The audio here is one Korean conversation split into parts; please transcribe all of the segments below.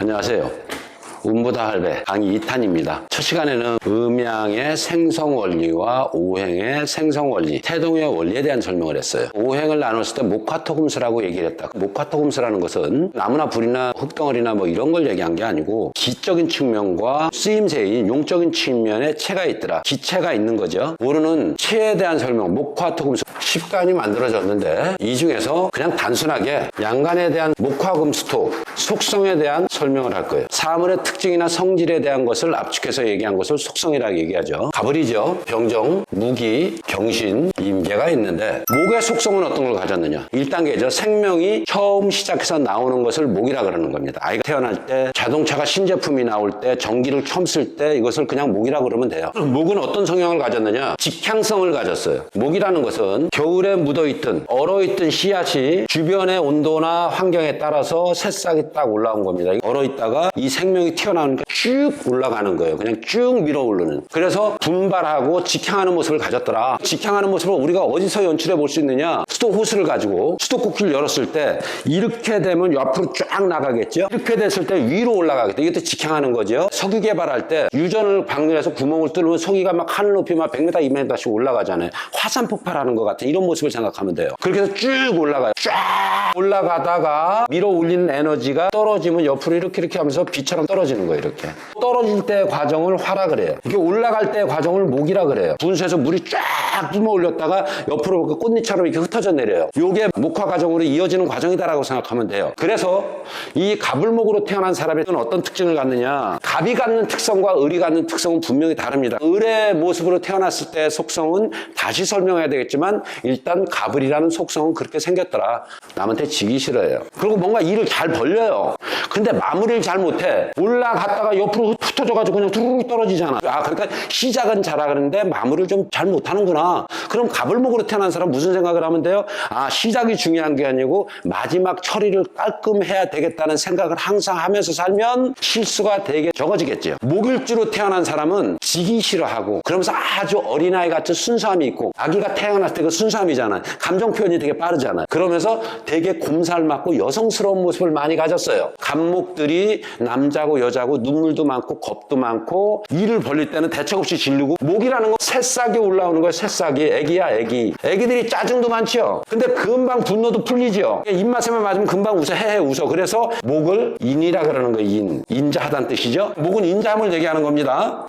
안녕하세요. 운보다 할배 강의 2탄입니다. 첫 시간에는 음양의 생성 원리와 오행의 생성 원리, 태동의 원리에 대한 설명을 했어요. 오행을 나눴을 때 목화토금수라고 얘기를 했다. 목화토금수라는 것은 나무나 불이나 흙덩어리나 뭐 이런 걸 얘기한 게 아니고 기적인 측면과 쓰임새인 용적인 측면에 체가 있더라. 기체가 있는 거죠. 모르는 체에 대한 설명, 목화토금수 십간이 만들어졌는데 이 중에서 그냥 단순하게 양간에 대한 목화금수토 속성에 대한 설명을 할 거예요. 사물의 특 징이나 성질에 대한 것을 압축해서 얘기한 것을 속성이라고 얘기하죠. 가불이죠. 병정, 무기, 병신, 임계가 있는데 목의 속성은 어떤 걸 가졌느냐? 1단계죠. 생명이 처음 시작해서 나오는 것을 목이라 그러는 겁니다. 아이가 태어날 때 자동차가 신제품이 나올 때 전기를 처음 쓸 때 이것을 그냥 목이라 그러면 돼요. 목은 어떤 성향을 가졌느냐? 직향성을 가졌어요. 목이라는 것은 겨울에 묻어있던 얼어있던 씨앗이 주변의 온도나 환경에 따라서 새싹이 딱 올라온 겁니다. 얼어있다가 이 생명이 튀어나오니까 쭉 올라가는 거예요. 그냥 쭉 밀어 오르는. 그래서 분발하고 직향하는 모습을 가졌더라. 직향하는 모습을 우리가 어디서 연출해 볼 수 있느냐? 수도 호스를 가지고 수도꼭지를 열었을 때 이렇게 되면 옆으로 쫙 나가겠죠? 이렇게 됐을 때 위로 올라가겠다. 이것도 직향하는 거죠. 석유 개발할 때 유전을 방류해서 구멍을 뚫으면 석유가 막 하늘 높이 막 100m, 2m씩 올라가잖아요. 화산 폭발하는 것 같은 이런 모습을 생각하면 돼요. 그렇게 해서 쭉 올라가요. 쫙 올라가다가 밀어 올리는 에너지가 떨어지면 옆으로 이렇게 이렇게 하면서 비처럼 떨어 지는 거예요. 이렇게. 떨어질 때 과정을 화라 그래요. 이게 올라갈 때 과정을 목이라 그래요. 분수에서 물이 쫙 뿜어 올렸다가 옆으로 그 꽃잎처럼 이렇게 흩어져 내려요. 요게 목화 과정으로 이어지는 과정이다라고 생각하면 돼요. 그래서 이 가불목으로 태어난 사람이 어떤 특징을 갖느냐? 갑이 갖는 특성과 을이 갖는 특성은 분명히 다릅니다. 을의 모습으로 태어났을 때 속성은 다시 설명해야 되겠지만 일단 가불이라는 속성은 그렇게 생겼더라. 남한테 지기 싫어해요. 그리고 뭔가 일을 잘 벌려요. 근데 마무리를 잘 못해. 올라갔다가 옆으로 흩어져가지고 그냥 두루룩 떨어지잖아. 아, 그러니까 시작은 잘하는데 마무리를 좀 잘 못하는구나. 그럼 가불목으로 태어난 사람 무슨 생각을 하면 돼요? 아, 시작이 중요한 게 아니고 마지막 처리를 깔끔해야 되겠다는 생각을 항상 하면서 살면 실수가 되게 적어지겠죠. 목일주로 태어난 사람은 지기 싫어하고 그러면서 아주 어린아이 같은 순수함이 있고 아기가 태어났을 때 그 순수함이잖아요. 감정 표현이 되게 빠르잖아요. 그러면서 되게 곰살 맞고 여성스러운 모습을 많이 가졌어요. 감목들이 남자고 여자고 눈물도 많고 겁도 많고 일을 벌릴 때는 대책 없이 질르고 목이라는 건 새싹이 올라오는 거예요. 새싹이 애기야 애기. 애기들이 짜증도 많죠. 근데 금방 분노도 풀리죠. 입맛에만 맞으면 금방 웃어 헤헤 웃어. 그래서 목을 인이라 그러는 거예요. 인. 인자하다는 뜻이죠. 목은 인자함을 얘기하는 겁니다.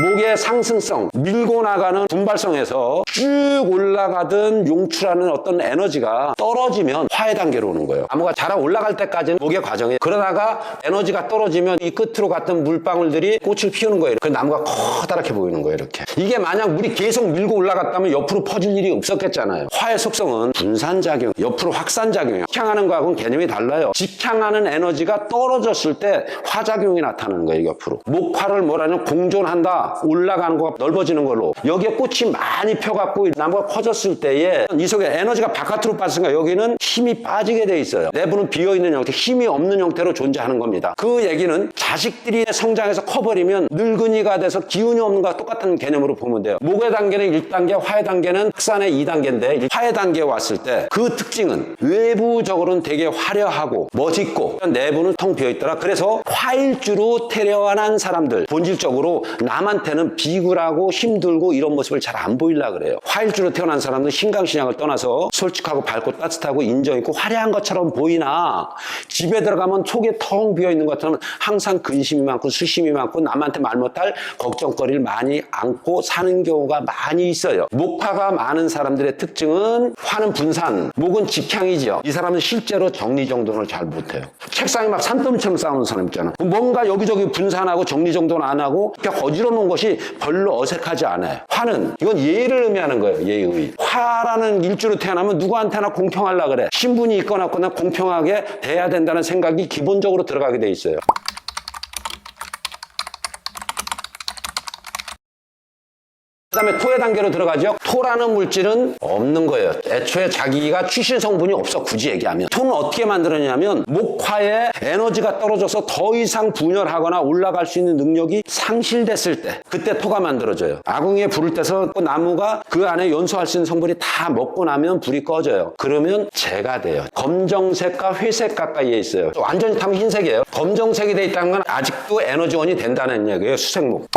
목의 상승성, 밀고 나가는 분발성에서 쭉 올라가던 용출하는 어떤 에너지가 떨어지면 화해 단계로 오는 거예요. 나무가 자라 올라갈 때까지는 목의 과정이에요. 그러다가 에너지가 떨어지면 이 끝으로 갔던 물방울들이 꽃을 피우는 거예요. 그 나무가 커다랗게 보이는 거예요. 이렇게. 이게 만약 물이 계속 밀고 올라갔다면 옆으로 퍼질 일이 없었겠잖아요. 화의 속성은 분산작용, 옆으로 확산작용이에요. 직향하는 거하고는 개념이 달라요. 직향하는 에너지가 떨어졌을 때 화작용이 나타나는 거예요. 옆으로. 목화를 뭐라냐 공존한다. 올라가는 거가 넓어지는 걸로. 여기에 꽃이 많이 펴갖고 나무가 커졌을 때에 이 속에 에너지가 바깥으로 빠졌으니까 여기는 힘이 빠지게 돼 있어요. 내부는 비어있는 형태 힘이 없는 형태로 존재하는 겁니다. 그 얘기는 자식들이 성장해서 커버리면 늙은이가 돼서 기운이 없는 거와 똑같은 개념으로 보면 돼요. 목의 단계는 1단계 화의 단계는 흑산의 2단계인데 화의 단계에 왔을 때 그 특징은 외부적으로는 되게 화려하고 멋있고 내부는 텅 비어있더라. 그래서 화일주로 태어난 사람들 본질적으로 남한 테는 비굴하고 힘들고 이런 모습을 잘 안 보이려 그래요. 화일주로 태어난 사람은 신강신약을 떠나서 솔직하고 밝고 따뜻하고 인정 있고 화려한 것처럼 보이나 집에 들어가면 속에 텅 비어 있는 것처럼 항상 근심이 많고 수심이 많고 남한테 말 못할 걱정거리를 많이 안고 사는 경우가 많이 있어요. 목화가 많은 사람들의 특징은 화는 분산, 목은 직향이죠. 이 사람은 실제로 정리정돈을 잘 못해요. 책상에 막 산더미처럼 쌓아놓은 사람 있잖아. 뭔가 여기저기 분산하고 정리정돈 안 하고 이렇게 거지러 놓은 것이 별로 어색하지 않아요. 화는 이건 예의를 의미하는 거예요. 예의. 화라는 일주로 태어나면 누구한테나 공평하려 그래. 신분이 있거나 없거나 공평하게 돼야 된다는 생각이 기본적으로 들어가게 돼 있어요. 다음에 토의 단계로 들어가죠. 토라는 물질은 없는 거예요. 애초에 자기가 취실 성분이 없어 굳이 얘기하면 토는 어떻게 만들었냐면 목화에 에너지가 떨어져서 더 이상 분열하거나 올라갈 수 있는 능력이 상실됐을 때 그때 토가 만들어져요. 아궁이에 불을 떼서 나무가 그 안에 연소할 수 있는 성분이 다 먹고 나면 불이 꺼져요. 그러면 재가 돼요. 검정색과 회색 가까이에 있어요. 완전히 타면 흰색이에요. 검정색이 돼 있다는 건 아직도 에너지원이 된다는 얘기예요. 수생목.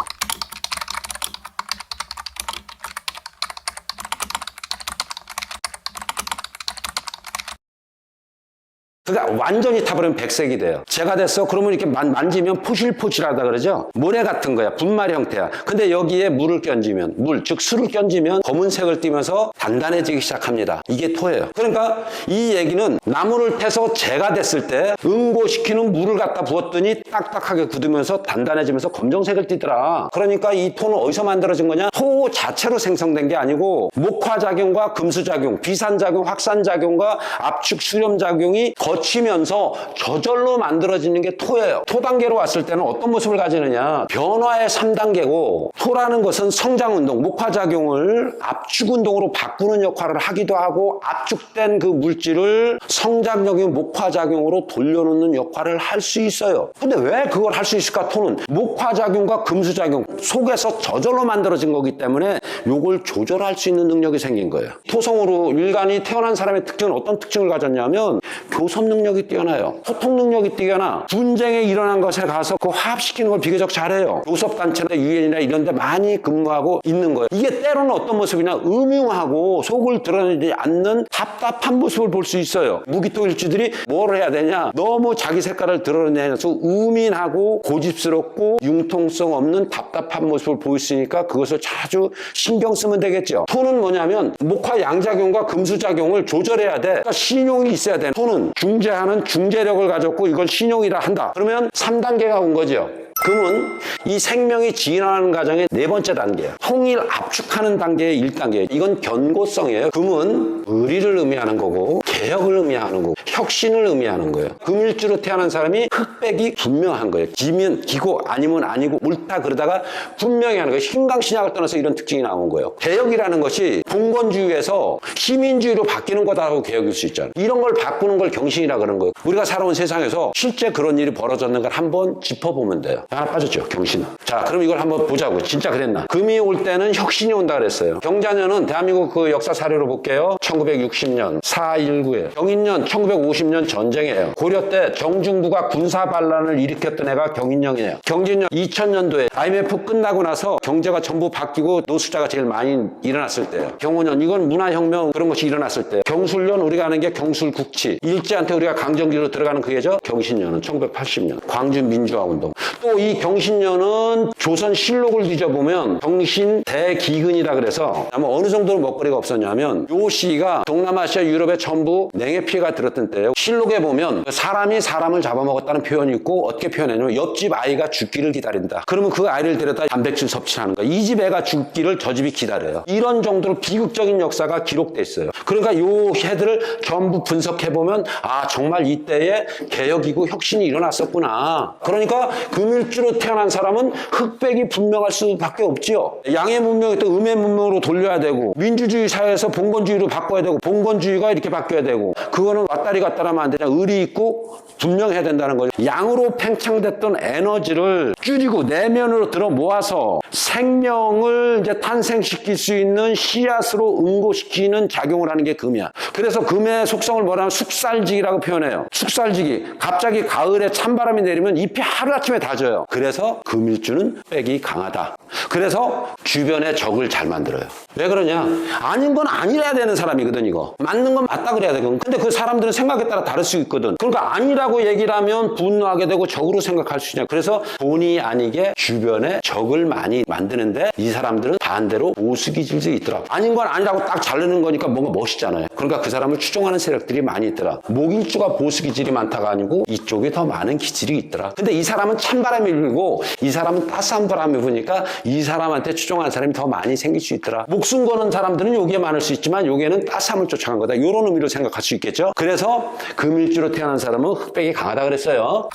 그러니까 완전히 타버리면 백색이 돼요. 제가 됐어. 그러면 이렇게 만, 만지면 포실포실하다 그러죠. 모래 같은 거야. 분말 형태야. 근데 여기에 물을 끼얹으면 물, 즉 술을 끼얹으면 검은색을 띠면서 단단해지기 시작합니다. 이게 토예요. 그러니까 이 얘기는 나무를 태서 재가 됐을 때 응고시키는 물을 갖다 부었더니 딱딱하게 굳으면서 단단해지면서 검정색을 띠더라. 그러니까 이 토는 어디서 만들어진 거냐? 토 자체로 생성된 게 아니고 목화작용과 금수작용, 비산작용, 확산작용과 압축 수렴작용이 거 치면서 저절로 만들어지는 게 토예요. 토 단계로 왔을 때는 어떤 모습을 가지느냐? 변화의 3단계고 토라는 것은 성장운동, 목화작용을 압축운동으로 바꾸는 역할을 하기도 하고 압축된 그 물질을 성장적인 목화작용으로 돌려놓는 역할을 할 수 있어요. 근데 왜 그걸 할 수 있을까? 토는 목화작용과 금수작용 속에서 저절로 만들어진 거기 때문에 요걸 조절할 수 있는 능력이 생긴 거예요. 토성으로 인간이 태어난 사람의 특징은 어떤 특징을 가졌냐면 교섭 능력이 뛰어나요. 소통 능력이 뛰어나 분쟁에 일어난 것에 가서 그 화합시키는 걸 비교적 잘해요. 교섭단체나 유엔이나 이런 데 많이 근무하고 있는 거예요. 이게 때로는 어떤 모습이냐 음흉하고 속을 드러내지 않는 답답한 모습을 볼 수 있어요. 무기토 일주들이 뭘 해야 되냐 너무 자기 색깔을 드러내면서 우민하고 고집스럽고 융통성 없는 답답한 모습을 보였으니까 그것을 자주 신경 쓰면 되겠죠. 토는 뭐냐면 목화 양작용과 금수작용을 조절해야 돼. 그러니까 신용이 있어야 돼. 토는 중 재하는 중재력을 가졌고 이걸 신용이라 한다. 그러면 3단계가 온 거죠. 금은 이 생명이 진화하는 과정의 네 번째 단계예요. 통일 압축하는 단계의 1단계. 이건 견고성이에요. 금은 의리를 의미하는 거고 개혁을 의미하는 거고 혁신을 의미하는 거예요. 금일주로 태어난 사람이 흑백이 분명한 거예요. 기면 기고 아니면 아니고 옳다 그러다가 분명히 하는 거예요. 신강신약을 떠나서 이런 특징이 나온 거예요. 개혁이라는 것이 봉건주의에서 시민주의로 바뀌는 거다라고 개혁일 수 있잖아요. 이런 걸 바꾸는 걸 경신이라 그러는 거예요. 우리가 살아온 세상에서 실제 그런 일이 벌어졌는가 한번 짚어보면 돼요. 하나 빠졌죠. 경신. 자, 그럼 이걸 한번 보자고. 진짜 그랬나? 금이 올 때는 혁신이 온다 그랬어요. 경자년은 대한민국 그 역사 사료로 볼게요. 1960년 4.19에 경인년 1950년 전쟁이에요. 고려 때 정중부가 군사 반란을 일으켰던 애가 경인년이에요. 경진년 2000년도에 IMF 끝나고 나서 경제가 전부 바뀌고 노숙자가 제일 많이 일어났을 때예요. 경호년 이건 문화혁명 그런 것이 일어났을 때 경술년 우리가 아는 게 경술국치 일제한테 우리가 강점기로 들어가는 그게죠. 경신년은 1980년 광주 민주화 운동 또 이 경신년은 조선 실록을 뒤져보면 경신 대기근이라 그래서 아마 어느 정도로 먹거리가 없었냐면 요 시기가 동남아시아 유럽에 전부 냉해 피해가 들었던 때예요. 실록에 보면 사람이 사람을 잡아먹었다는 표현이 있고 어떻게 표현했냐면 옆집 아이가 죽기를 기다린다. 그러면 그 아이를 데려다 단백질 섭취하는 거야. 이 집 애가 죽기를 저 집이 기다려요. 이런 정도로 비극적인 역사가 기록돼 있어요. 그러니까 요 해들을 전부 분석해 보면 아 정말 이때에 개혁이고 혁신이 일어났었구나. 그러니까 금일주로 태어난 사람은 흑 백이 분명할 수밖에 없지요. 양의 문명이 또 음의 문명으로 돌려야 되고 민주주의 사회에서 봉건주의로 바꿔야 되고 봉건주의가 이렇게 바뀌어야 되고 그거는 왔다리 갔다 하면 안 되냐. 의리 있고 분명해야 된다는 거죠. 양으로 팽창됐던 에너지를 줄이고 내면으로 들어 모아서 생명을 이제 탄생시킬 수 있는 씨앗으로 응고시키는 작용을 하는 게 금이야. 그래서 금의 속성을 뭐라면 숙살지기라고 표현해요. 숙살지기. 갑자기 가을에 찬바람이 내리면 잎이 하루아침에 다 져요. 그래서 금일주는 빽이 강하다. 그래서 주변에 적을 잘 만들어요. 왜 그러냐? 아닌 건 아니래야 되는 사람이거든, 이거. 맞는 건 맞다 그래야 되거든. 근데 그 사람들은 생각에 따라 다를 수 있거든. 그러니까 아니라고 얘기를 하면 분노하게 되고 적으로 생각할 수 있냐. 그래서 본의 아니게 주변에 적을 많이 만드는데 이 사람들은 반대로 오수기질도 있더라. 아닌 건 아니라고 딱 자르는 거니까 뭔가 멋있잖아요. 그러니까 그 사람을 추종하는 세력들이 많이 있더라. 목일주가 보수 기질이 많다가 아니고 이쪽에 더 많은 기질이 있더라. 근데 이 사람은 찬바람이 불고 이 사람은 따스 한 바람이 부니까 이 사람한테 추종하는 사람이 더 많이 생길 수 있더라. 목숨 거는 사람들은 여기에 많을 수 있지만 여기에는 따스함을 쫓아간 거다. 이런 의미로 생각할 수 있겠죠. 그래서 금일주로 태어난 사람은 흑백이 강하다 그랬어요.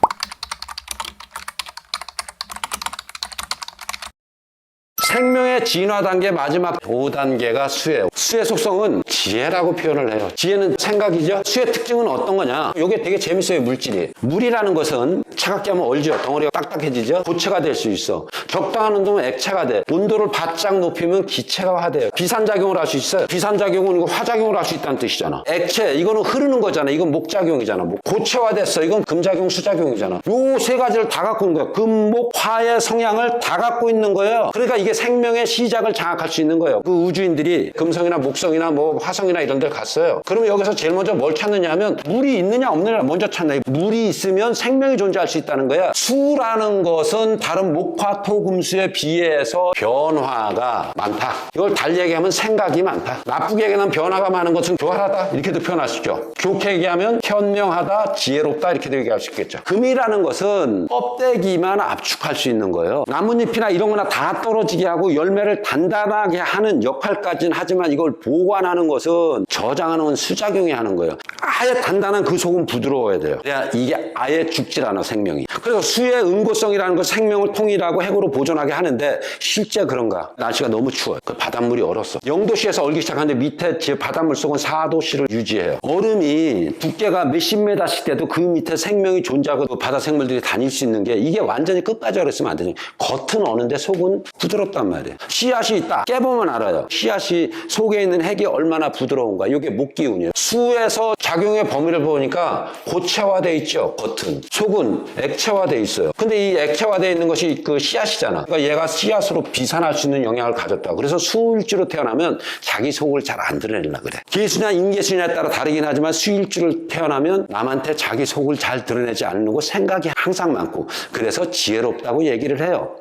생명의 진화 단계 마지막 5단계가 수예요. 수의 속성은 지혜라고 표현을 해요. 지혜는 생각이죠. 수의 특징은 어떤 거냐? 이게 되게 재밌어요, 물질이. 물이라는 것은 차갑게 하면 얼죠. 덩어리가 딱딱해지죠. 고체가 될 수 있어. 적당한 온도면 액체가 돼. 온도를 바짝 높이면 기체화돼요. 비산작용을 할 수 있어요. 비산작용은 이거 화작용을 할 수 있다는 뜻이잖아. 액체, 이거는 흐르는 거잖아. 이건 목작용이잖아. 뭐 고체화됐어. 이건 금작용, 수작용이잖아. 요 세 가지를 다 갖고 있는 거야. 금, 목, 화의 성향을 다 갖고 있는 거예요. 그러니까 이게 생명의 시작을 장악할 수 있는 거예요. 그 우주인들이 금성이나 목성이나 뭐 화성이나 이런 데 갔어요. 그러면 여기서 제일 먼저 뭘 찾느냐 하면 물이 있느냐 없느냐 먼저 찾나. 물이 있으면 생명이 존재할 수 있다는 거야. 수라는 것은 다른 목화, 토, 금수에 비해서 변화가 많다. 이걸 달리 얘기하면 생각이 많다. 나쁘게 얘기하면 변화가 많은 것은 교활하다. 이렇게도 표현할 수 있죠. 좋게 얘기하면 현명하다, 지혜롭다. 이렇게도 얘기할 수 있겠죠. 금이라는 것은 껍데기만 압축할 수 있는 거예요. 나뭇잎이나 이런 거나 다 떨어지게 하고 열매를 단단하게 하는 역할까지는 하지만 이걸 보관하는 것은 저장하는 수작용이 하는 거예요. 아예 단단한 그 속은 부드러워야 돼요. 그래야 이게 아예 죽질 않아 생명이. 그래서 수의 응고성이라는 건 생명을 통일하고 핵으로 보존하게 하는데 실제 그런가? 날씨가 너무 추워요. 그 바닷물이 얼었어. 0도씨에서 얼기 시작하는데 밑에 제 바닷물 속은 4도씨를 유지해요. 얼음이 두께가 몇십 메다씩 돼도 그 밑에 생명이 존재하고 그 바다 생물들이 다닐 수 있는 게 이게 완전히 끝까지 얼었으면 안 되죠. 겉은 어는데 속은 부드럽단 말이에요. 씨앗이 있다. 깨보면 알아요. 씨앗이 속에 있는 핵이 얼마나 부드러운가. 이게 목기운이에요. 수에서 작용 의 범위를 보니까 고체화돼 있죠. 겉은. 속은 액체화돼 있어요. 근데 이 액체화돼 있는 것이 그 씨앗이잖아. 그러니까 얘가 씨앗으로 비산할 수 있는 영향을 가졌다. 그래서 수일주로 태어나면 자기 속을 잘 안 드러내려 그래. 개수냐 인계수냐에 따라 다르긴 하지만 수일주를 태어나면 남한테 자기 속을 잘 드러내지 않는 생각이 항상 많고 그래서 지혜롭다고 얘기를 해요.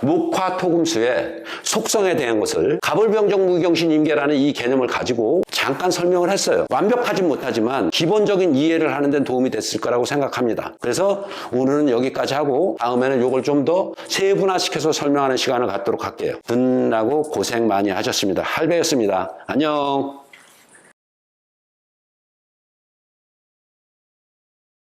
목화 토금수의 속성에 대한 것을 가불병정 무경신 임계라는 이 개념을 가지고 잠깐 설명을 했어요. 완벽하진 못하지만 기본적인 이해를 하는 데 도움이 됐을 거라고 생각합니다. 그래서 오늘은 여기까지 하고 다음에는 이걸 좀 더 세분화시켜서 설명하는 시간을 갖도록 할게요. 듣느라고 고생 많이 하셨습니다. 할배였습니다. 안녕.